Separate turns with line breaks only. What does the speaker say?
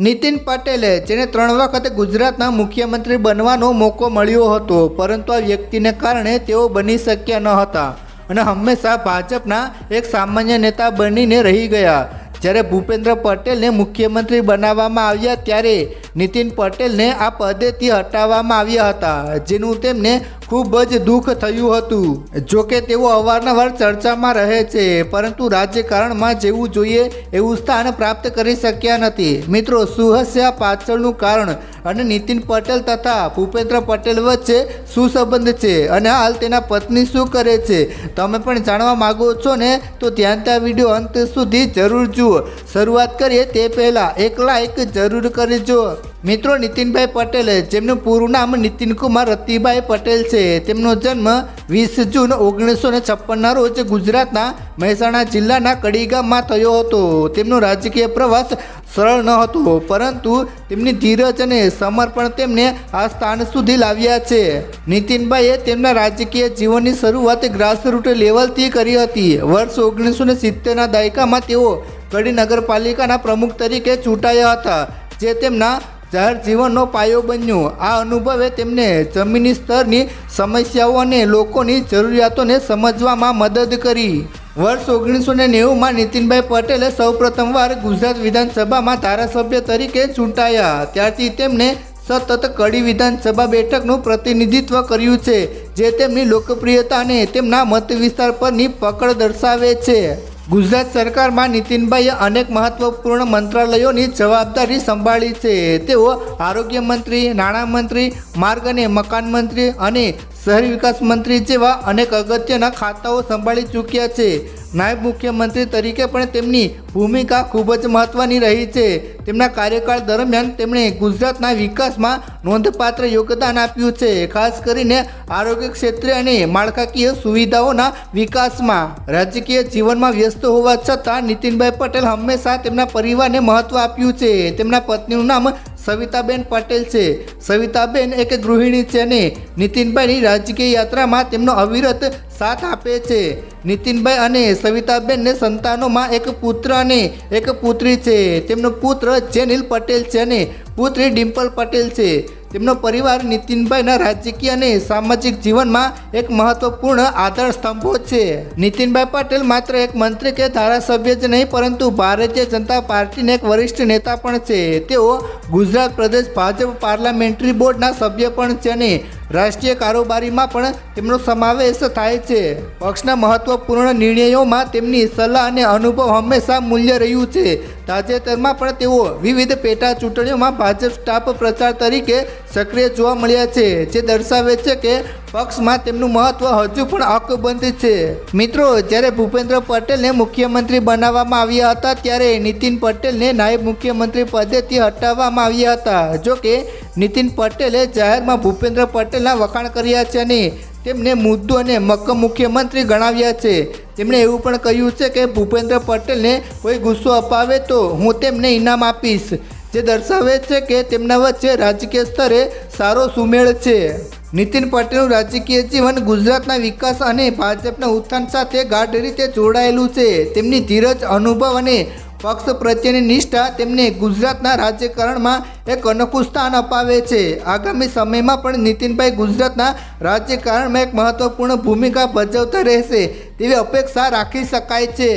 નીતિન પટેલે, જેને ત્રણ વખત ગુજરાતના મુખ્યમંત્રી બનવાનો મોકો મળ્યો હતો, પરંતુ આ વ્યક્તિને કારણે તેઓ બની શક્યા ન હતા. અને હંમેશા ભાજપના એક સામાન્ય નેતા બનીને રહી ગયા. જ્યારે ભૂપેન્દ્ર પટેલને મુખ્યમંત્રી બનાવવામાં આવ્યા ત્યારે નીતિન પટેલને આ પદેથી હટાવવામાં આવ્યા હતા, જેનું તેમને ખૂબ જ દુઃખ થયું હતું. જોકે તેઓ અવારનવાર ચર્ચામાં રહે છે, પરંતુ રાજકારણમાં જેવું જોઈએ એવું સ્થાન પ્રાપ્ત કરી શક્યા નથી. મિત્રો આ પાછળનું કારણ અને નીતિન પટેલ તથા ભૂપેન્દ્ર પટેલ વચ્ચે શું સંબંધ છે? અને હાલ તેના પત્ની શું કરે છે? તમે પણ જાણવા માગો છો ને? તો ધ્યાનથી ત્યાં વીડિયો અંત સુધી જરૂર જુઓ. શરૂઆત કરીએ તે પહેલાં એક લાઈક જરૂર કરજો. મિત્રો, નીતિનભાઈ પટેલ, જેમનું પૂરું નામ નીતિનકુમાર રતિભાઈ પટેલ છે, તેમનો જન્મ વીસ જૂન ઓગણીસો ને છપ્પનના રોજ ગુજરાતના મહેસાણા જિલ્લાના કડી ગામમાં થયો હતો. તેમનો રાજકીય પ્રવાસ સરળ ન હતો, પરંતુ તેમની ધીરજ અને સમર્પણ તેમને આ સ્થાન સુધી લાવ્યા છે. નીતિનભાઈએ તેમના રાજકીય જીવનની શરૂઆત ગ્રાસરૂટ લેવલથી કરી હતી. વર્ષ ઓગણીસો ને સિત્તેરના દાયકામાં તેઓ કડી નગરપાલિકાના પ્રમુખ તરીકે ચૂંટાયા હતા, જે તેમના જાહેર જીવનનો પાયો બન્યો. આ અનુભવે તેમને જમીની સ્તરની સમસ્યાઓ અને લોકોની જરૂરિયાતોને સમજવામાં મદદ કરી. વર્ષ ઓગણીસો ને નેવુંમાં નીતિનભાઈ પટેલે સૌપ્રથમવાર ગુજરાત વિધાનસભામાં ધારાસભ્ય તરીકે ચૂંટાયા. ત્યારથી તેમણે સતત કડી વિધાનસભા બેઠકનું પ્રતિનિધિત્વ કર્યું છે, જે તેમની લોકપ્રિયતા અને તેમના મત વિસ્તાર પરની પકડ દર્શાવે છે. ગુજરાત સરકારમાં નીતિનભાઈએ અનેક મહત્વપૂર્ણ મંત્રાલયોની જવાબદારી સંભાળી છે. તેઓ આરોગ્ય મંત્રી નાણામંત્રી માર્ગ અને મકાન મંત્રી અને શહેરી વિકાસ મંત્રી જેવા અનેક અગત્યના ખાતાઓ સંભાળી ચૂક્યા છે. નાયબ મુખ્યમંત્રી તરીકે પણ તેમની ભૂમિકા ખૂબ જ મહત્ત્વની રહી છે. તેમના કાર્યકાળ દરમિયાન તેમણે ગુજરાતના વિકાસમાં નોંધપાત્ર યોગદાન આપ્યું છે, ખાસ કરીને આરોગ્ય ક્ષેત્રે અને માળખાકીય સુવિધાઓના વિકાસમાં. રાજકીય જીવનમાં વ્યસ્ત હોવા છતાં નીતિનભાઈ પટેલ હંમેશા તેમના પરિવારને મહત્ત્વ આપ્યું છે. તેમના પત્નીનું નામ સવિતાબેન પટેલ છે. સવિતાબેન એક ગૃહિણી છે અને નીતિનભાઈની રાજકીય યાત્રામાં તેમનો અવિરત સાથ આપે છે. નીતિનભાઈ અને સવિતાબેનને સંતાનોમાં એક પુત્ર અને એક પુત્રી છે. તેમનો પુત્ર જેનિલ પટેલ છે અને પુત્રી ડિમ્પલ પટેલ છે. તેમનો પરિવાર નીતિનભાઈના રાજકીય અને સામાજિક જીવનમાં એક મહત્વપૂર્ણ આધાર સ્તંભો છે. નીતિનભાઈ પટેલ માત્ર એક મંત્રી કે ધારાસભ્ય જ નહીં, પરંતુ ભારતીય જનતા પાર્ટીના એક વરિષ્ઠ નેતા પણ છે. તેઓ ગુજરાત પ્રદેશ ભાજપ પાર્લામેન્ટરી બોર્ડના સભ્ય પણ છે અને રાષ્ટ્રીય કારોબારીમાં પણ તેમનો સમાવેશ થાય છે. પક્ષના મહત્વપૂર્ણ નિર્ણયોમાં તેમની સલાહ અને અનુભવ હંમેશા મૂલ્ય રહ્યું છે. તાજેતરમાં પણ તેઓ વિવિધ પેટા ચૂંટણીઓમાં ભાજપ સ્ટાફ પ્રચાર તરીકે સક્રિય જોવા મળ્યા છે, જે દર્શાવે છે કે પક્ષમાં તેમનું મહત્વ હજુ પણ અકબંધ છે. મિત્રો, જ્યારે ભૂપેન્દ્ર પટેલને મુખ્યમંત્રી બનાવવામાં આવ્યા હતા, ત્યારે નીતિન પટેલને નાયબ મુખ્યમંત્રી પદેથી હટાવવામાં આવ્યા હતા. જો કે, નીતિન પટેલે જાહેરમાં ભૂપેન્દ્ર પટેલના વખાણ કર્યા છે અને તેમને મુદ્દો અને મક્કમ મુખ્યમંત્રી ગણાવ્યા છે. તેમણે એવું પણ કહ્યું છે કે ભૂપેન્દ્ર પટેલને કોઈ ગુસ્સો અપાવે તો હું તેમને ઇનામ આપીશ, જે દર્શાવે છે કે તેમના વચ્ચે રાજકીય સ્તરે સારો સુમેળ છે. નીતિન પટેલનું રાજકીય જીવન, ગુજરાતના વિકાસ અને ભાજપના ઉત્થાન સાથે ગાઢ રીતે જોડાયેલું છે. તેમની ધીરજ, અનુભવ અને પક્ષ પ્રત્યેની નિષ્ઠા તેમને ગુજરાતના રાજ્યકારણમાં એક અનોખું સ્થાન અપાવે છે. આગામી સમયમાં પણ નીતિનભાઈ ગુજરાતના રાજ્યકારણમાં એક મહત્વપૂર્ણ ભૂમિકા ભજવતા રહેશે તેવી અપેક્ષા રાખી શકાય છે.